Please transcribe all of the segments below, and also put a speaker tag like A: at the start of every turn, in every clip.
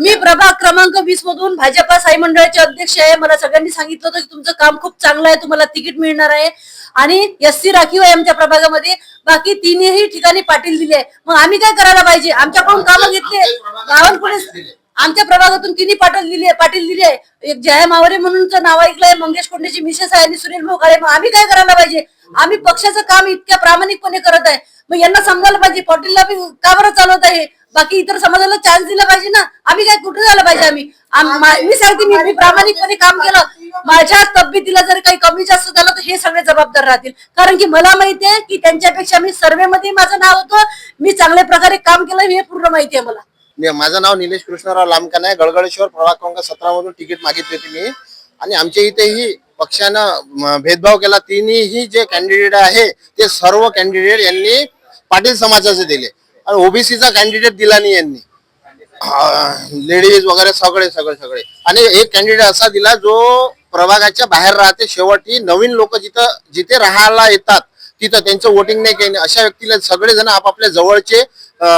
A: मी प्रभाग क्रमांक वीस मधून भाजपा साई मंडळाचे अध्यक्ष आहे. मला सगळ्यांनी सांगितलं होतं की तुमचं काम खूप चांगलं आहे. तुम्हाला तिकीट मिळणार आहे. आणि एस सी राखीव आहे आमच्या प्रभागामध्ये. बाकी तिन्ही ठिकाणी पाटील दिले आहे. मग आम्ही काय करायला पाहिजे? आमच्याकडून कामं घेतले? बावनकुळे आमच्या प्रभागातून तिन्ही पाटील दिले पाटील दिले आहे. एक जया मावरे म्हणून नाव ऐकलंय मंगेश कोंडेची मिसेस आहे आणि सुनील भोगाळे मग आम्ही काय करायला पाहिजे? आम्ही पक्षाचं काम इतक्या प्रामाणिकपणे करत आहे. मग यांना समजायला पाहिजे. पाटीलला बी का बरं चालवत आहे? बाकी इतर समाजाला चान्स दिला पाहिजे ना. आम्ही काय कुठे झालं पाहिजे आम्ही? आम- मा- सांगते मी मी प्रामाणिकपणे काम केलं. माझ्या तब्येतीला जर काही कमी जास्त झालं तर हे सगळे जबाबदार राहतील. कारण की मला माहिती आहे की त्यांच्यापेक्षा मी सर्वे मध्ये माझं नाव होतं. मी चांगल्या प्रकारे काम केलं हे पूर्ण माहिती आहे मला.
B: माझं नाव निलेश कृष्णराव लांबकान आहे. गडगडेश्वर प्रभाग क्रमांक सतरा मधून तिकीट मागितली होती मी. आणि आमच्या इथेही पक्षानं भेदभाव केला. तिन्ही जे कॅन्डिडेट आहे ते सर्व कॅन्डिडेट यांनी पाटील समाजाचे दिले. आणि ओबीसीचा कॅन्डिडेट दिला नाही यांनी. लेडीज वगैरे सगळे सगळे सगळे. आणि एक कॅन्डिडेट असा दिला जो प्रभागाच्या बाहेर राहते. शेवटी नवीन लोक जिथं जिथे राहायला येतात तिथं त्यांचं वोटिंग नाही काही नाही अशा व्यक्तीला सगळेजण आपापल्या जवळचे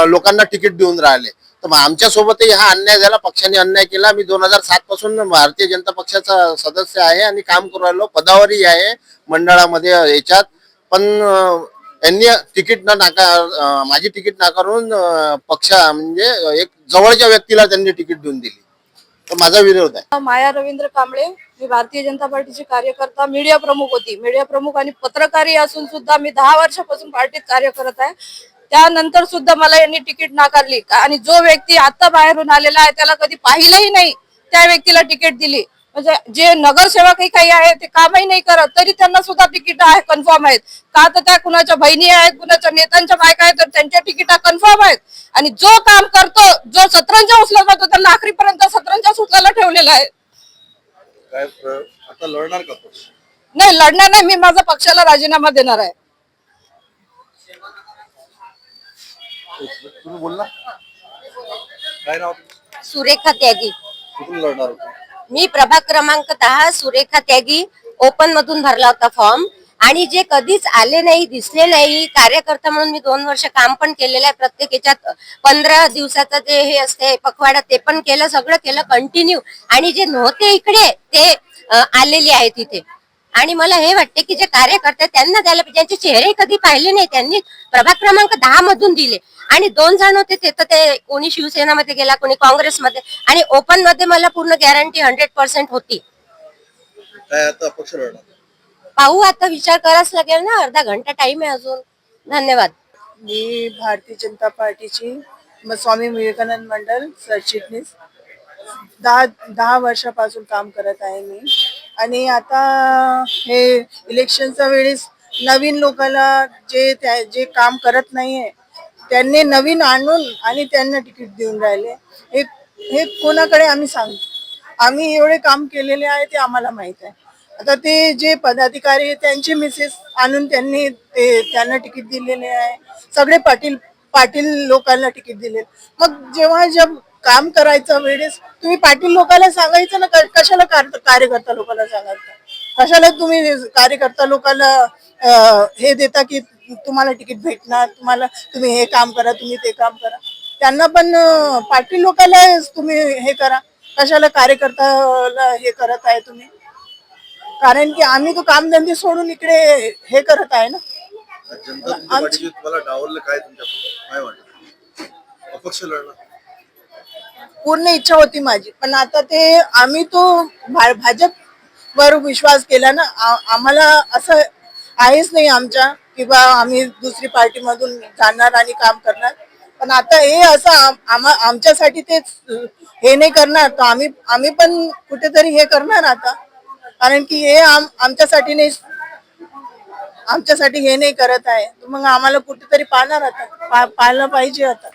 B: लोकांना तिकीट देऊन राहिले. तर मग आमच्यासोबतही हा अन्याय झाला. पक्षाने अन्याय केला. मी दोन हजार सात पासून भारतीय जनता पक्षाचा सदस्य आहे आणि काम करू राहिलो पदावरही आहे मंडळामध्ये याच्यात. पण त्यांनी तिकीट न नाकार माझी तिकीट नाकारून पक्ष म्हणजे एक जवळच्या व्यक्तीला त्यांनी तिकीट देऊन दिली. तर माझा विरोध आहे.
C: माया रवींद्र कांबळे मी भारतीय जनता पार्टीची कार्यकर्ता मीडिया प्रमुख होती. मीडिया प्रमुख आणि पत्रकारी असून सुद्धा मी दहा वर्षापासून पार्टीत कार्य करत आहे. त्यानंतर सुद्धा मला यांनी तिकीट नाकारली. आणि जो व्यक्ती आता बाहेरून आलेला आहे त्याला कधी पाहिलंही नाही त्या व्यक्तीला तिकीट दिली. म्हणजे जे नगरसेवकही काही आहे ते कामही नाही करत तरी त्यांना सुद्धा तिकीट आहे कन्फर्म आहेत. का तर त्या कुणाच्या बहिणी आहेत कुणाच्या नेत्यांच्या बायका आहेत तर त्यांच्या तिकिटा कन्फर्म आहेत. आणि जो काम करतो जो सतरंजा उचलत जातो त्यांना आखरीपर्यंत सतरंजा उचलायला ठेवलेला आहे.
D: काय प्र- आता लढणार का तो?
C: नाही लढणार नाही मी माझा पक्षाला राजीनामा देणार आहे.
D: तुम्ही बोल ना काय नाव?
E: सुरेखा त्यागी.
D: कुठून लढणार होतो?
E: मी प्रभाग क्रमांक दहा सुरेखा त्यागी ओपन मधून भरला होता फॉर्म आणि जे कधीच आले नाही दिसले नाही कार्यकर्ता म्हणून मी दोन वर्ष काम पण केलेलं आहे. प्रत्येक याच्यात पंधरा दिवसाचं जे हे असते पखवाडा ते पण केलं सगळं केलं कंटिन्यू आणि जे नव्हते इकडे ते आलेले आहेत इथे. आणि मला हे वाटते की जे कार्यकर्ते त्यांना द्यायला पाहिजे. ज्यांचे चेहरे कधी पाहिले नाही त्यांनी प्रभाग क्रमांक दहा मधून दिले. आणि दोन जण होते ते तर ते कोणी शिवसेनामध्ये गेला कोणी काँग्रेसमध्ये. आणि ओपनमध्ये मला पूर्ण गॅरंटी हंड्रेड पर्सेंट होती.
D: काय आता अपक्ष लढणार?
E: पाहू आता विचार करावाच लागेल ना. अर्धा घंटा टाइम आहे अजून. धन्यवाद.
C: मी भारतीय जनता पार्टीची म- स्वामी विवेकानंद मंडल सरचिटणीस दहा दहा वर्षापासून काम करत आहे मी. आणि आता हे इलेक्शनच्या वेळेस नवीन लोकांना जे त्या जे काम करत नाहीये त्यांनी नवीन आणून आणि त्यांना तिकीट देऊन राहिले. हे हे कोणाकडे आम्ही सांगतो आम्ही एवढे काम केलेले आहे ते आम्हाला माहीत आहे. आता ते जे पदाधिकारी आहे, त्यांचे मिसेस आणून त्यांनी ते त्यांना तिकीट दिलेले आहे. सगळे पाटील पाटील लोकांना तिकीट दिले मग जेव्हा जेव्हा काम करायचं वेळेस तुम्ही पाटील लोकांना सांगायचं ना कशाला कार्यकर्ता लोकांना सांगायचं? कशाला तुम्ही कार्यकर्ता लोकांना हे देता की तुम्हाला तिकीट भेटणार तुम्हाला तुम्ही हे काम करा तुम्ही ते काम करा. त्यांना पण पाटील लोकांना तुम्ही हे करा. कशाला कार्यकर्त्याला हे करत आहे तुम्ही? कारण की आम्ही तो कामधंदे सोडून इकडे हे करत आहे ना.
D: जनता तुमच्या पाठीशी तुम्हाला डावललं काय तुमच्या काय वाटत? अपक्ष लढणार.
C: पूर्ण इच्छा होती माझी. पण आता ते आम्ही तो भा- भाजपवर विश्वास केला ना आ- आम्हाला असं आहेच नाही आमच्या की बा आम्ही दुसरी पार्टी मधून जाणार आणि काम करणार. पण आता हे असं आम- आम्हा- आमच्यासाठी ते हे नाही करणार. तर आम्ही आम्ही पण कुठेतरी हे करणार आता. कारण की हे आम आमच्यासाठी नाही आमच्यासाठी हे नाही करत आहे. मग आम्हाला कुठेतरी पाहणार आता. पा- पाहिलं पाहिजे आता.